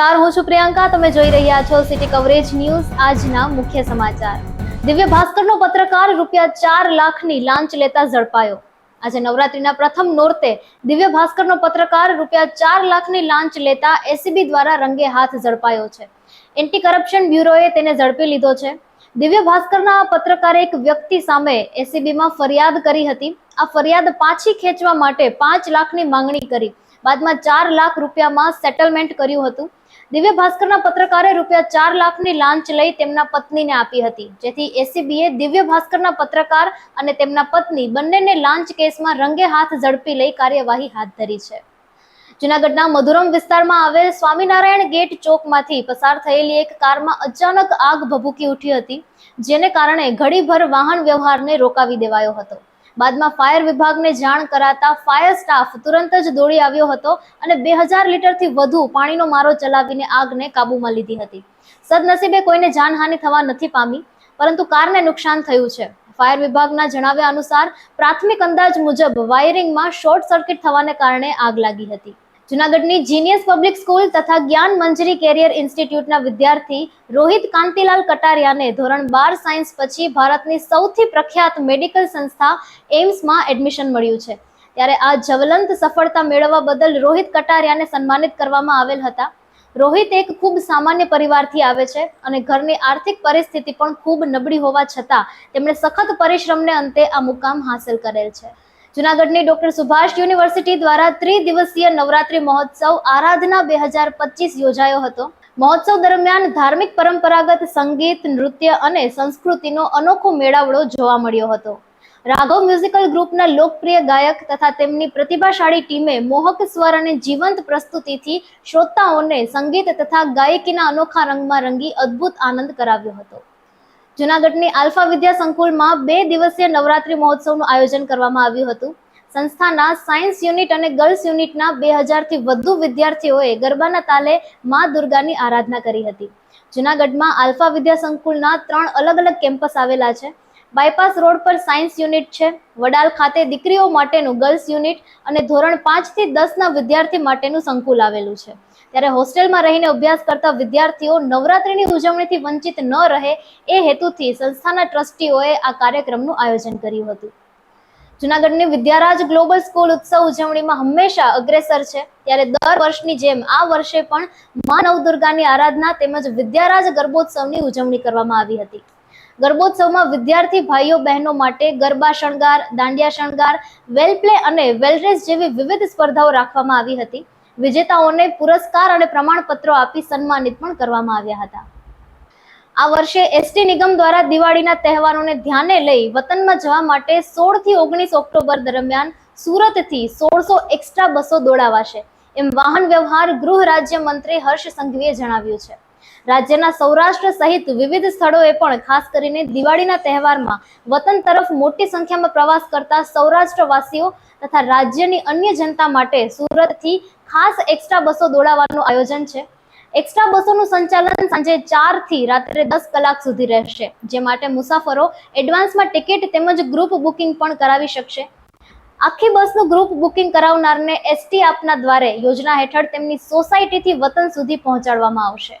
નમસ્કાર, હું છું પ્રિયંકા. તમે જોઈ રહ્યા છો સિટી કવરેજ ન્યૂઝ. આજના મુખ્ય સમાચાર. દિવ્ય ભાસ્કરનો પત્રકાર રૂપિયા ચાર લાખની લાંચ લેતા ઝડપાયો. આજે નવરાત્રીના પ્રથમ નોરતે દિવ્ય ભાસ્કરનો પત્રકાર રૂપિયા ચાર લાખની લાંચ લેતા એસીબી દ્વારા રંગે હાથ ઝડપાયો છે. એન્ટી કરપ્શન બ્યુરોએ તેને ઝડપી લીધો છે. દિવ્ય ભાસ્કરના પત્રકારે એક વ્યક્તિ સામે એસીબીમાં ફરિયાદ કરી હતી. આ ફરિયાદ પાછી ખેંચવા માટે પાંચ લાખની માંગણી કરી. બાદમાં ચાર લાખ રૂપિયામાં સેટલમેન્ટ કર્યું હતું. દિવ્ય ભાસ્કરના પત્રકારે રૂપિયા ચાર લાખની લાંચ લઈ તેમના પત્નીને આપી હતી. જેથી એસીબીએ દિવ્ય ભાસ્કરના પત્રકાર અને તેમના પત્ની બંનેને લાંચ કેસમાં રંગે હાથ ઝડપી લઈ કાર્યવાહી હાથ ધરી છે. જુનાગઢના મધુરમ વિસ્તારમાં આવેલ સ્વામિનારાયણ ગેટ ચોકમાંથી પસાર થયેલી એક કારમાં અચાનક આગ ભભૂકી ઉઠી હતી, જેને કારણે ઘડીભર વાહન વ્યવહારને રોકાવી દેવાયો હતો. બાદમાં ફાયર વિભાગને જાણ કરાતા ફાયર સ્ટાફ તુરંત જ દોડી આવ્યો હતો અને બે હજાર લીટરથી વધુ પાણીનો મારો ચલાવીને આગને કાબૂમાં લીધી હતી. સદનસીબે કોઈને જાનહાનિ થવા નથી પામી, પરંતુ કારને નુકસાન થયું છે. ફાયર વિભાગના જણાવ્યા અનુસાર પ્રાથમિક અંદાજ મુજબ વાયરિંગમાં શોર્ટ સર્કિટ થવાને કારણે આગ લાગી હતી. જુનાગઢની જીનિયસ પબ્લિક સ્કૂલ તથા જ્ઞાન મંજરી કેરિયર ઇન્સ્ટિટ્યૂટના વિદ્યાર્થી રોહિત કાંતિલાલ કટારિયાને ધોરણ બાર સાયન્સ પછી ભારતની સૌથી પ્રખ્યાત મેડિકલ સંસ્થા એમ્સમાં એડમિશન મળ્યું છે. ત્યારે આ જ્વલંત સફળતા મેળવવા બદલ રોહિત કટારિયાને સન્માનિત કરવામાં આવેલ હતા. રોહિત એક ખૂબ સામાન્ય પરિવારથી આવે છે અને ઘરની આર્થિક પરિસ્થિતિ પણ ખૂબ નબળી હોવા છતાં તેમણે સખત પરિશ્રમને અંતે આ મુકામ હાંસલ કરેલ છે. જુનાગઢની ડોક્ટર સુભાષ યુનિવર્સિટી દ્વારા ત્રિદિવસીય નવરાત્રી મહોત્સવ આરાધના બે હજાર પચીસ યોજાયો હતો. મહોત્સવ દરમિયાન ધાર્મિક પરંપરાગત સંગીત, નૃત્ય અને સંસ્કૃતિનો અનોખો મેળાવડો જોવા મળ્યો હતો. રાઘવ મ્યુઝિકલ ગ્રુપના લોકપ્રિય ગાયક તથા તેમની પ્રતિભાશાળી ટીમે મોહક સ્વર અને જીવંત પ્રસ્તુતિથી શ્રોતાઓને સંગીત તથા ગાયકીના અનોખા રંગમાં રંગી અદ્ભુત આનંદ કરાવ્યો હતો. જુનાગઢની આલ્ફા વિદ્યા સંકુલમાં બે દિવસીય નવરાત્રી મહોત્સવનું આયોજન કરવામાં આવ્યું હતું. સંસ્થાના સાયન્સ યુનિટ અને ગર્લ્સ યુનિટના બે હજારથી વધુ વિદ્યાર્થીઓએ ગરબાના તાલે મા દુર્ગાની આરાધના કરી હતી. જુનાગઢમાં આલ્ફા વિદ્યા સંકુલના ત્રણ અલગ અલગ કેમ્પસ આવેલા છે. બાયપાસ રોડ પર સાયન્સ યુનિટ છે. વડાલ ખાતે દીકરીઓ માટેનું ગર્લ્સ યુનિટ અને ધોરણ પાંચથી દસના વિદ્યાર્થી માટેનું સંકુલ આવેલું છે. ત્યારે હોસ્ટેલમાં રહીને અભ્યાસ કરતા વિદ્યાર્થીઓ નવરાત્રીની ઉજવણીથી વંચિત ન રહે એ હેતુથી સંસ્થાના ટ્રસ્ટીઓએ આ કાર્યક્રમનું આયોજન કર્યું હતું. જુનાગઢની વિદ્યારાજ ગ્લોબલ સ્કૂલ ઉત્સવ ઉજવણીમાં હંમેશા અગ્રેસર છે. ત્યારે દર વર્ષની જેમ આ વર્ષે પણ મા નવદુર્ગાની આરાધના તેમજ વિદ્યારાજ ગર્ભોત્સવની ઉજવણી કરવામાં આવી હતી. ગર્ભોત્સવમાં વિદ્યાર્થી ભાઈઓ બહેનો માટે ગરબા શણગાર, દાંડિયા શણગાર વેલ પ્લે અને વેલરેસ જેવી વિવિધ સ્પર્ધાઓ રાખવામાં આવી હતી. વિજેતાઓને પુરસ્કાર અને પ્રમાણપત્રો આપી સન્માનિત પણ કરવામાં આવ્યા હતા. આ વર્ષે એસટી નિગમ દ્વારા દિવાળીના તહેવારોને ધ્યાને લઈ વતનમાં જવા માટે સોળથી ઓગણીસ ઓક્ટોબર દરમિયાન સુરતથી સોળસો એક્સ્ટ્રા બસો દોડાવાશે, એમ વાહન વ્યવહાર ગૃહ રાજ્ય મંત્રી હર્ષ સંઘવીએ જણાવ્યું છે. રાજ્યના સૌરાષ્ટ્ર સહિત વિવિધ સ્થળોએ પણ, ખાસ કરીને દિવાળીના તહેવારમાં, વતન તરફ મોટી સંખ્યામાં પ્રવાસ કરતા સૌરાષ્ટ્રવાસીઓ તથા રાજ્યની અન્ય જનતા માટે સુરતથી ખાસ એક્સ્ટ્રા બસો દોડાવવાનું આયોજન છે. એક્સ્ટ્રા બસોનું સંચાલન સાંજે ચારથી રાત્રે દસ કલાક સુધી રહેશે, જે માટે મુસાફરો એડવાન્સમાં ટિકિટ તેમજ ગ્રુપ બુકિંગ પણ કરાવી શકશે. આખી બસનું ગ્રુપ બુકિંગ કરાવનારને એસટી આપના દ્વારે યોજના હેઠળ તેમની સોસાયટીથી વતન સુધી પહોંચાડવામાં આવશે.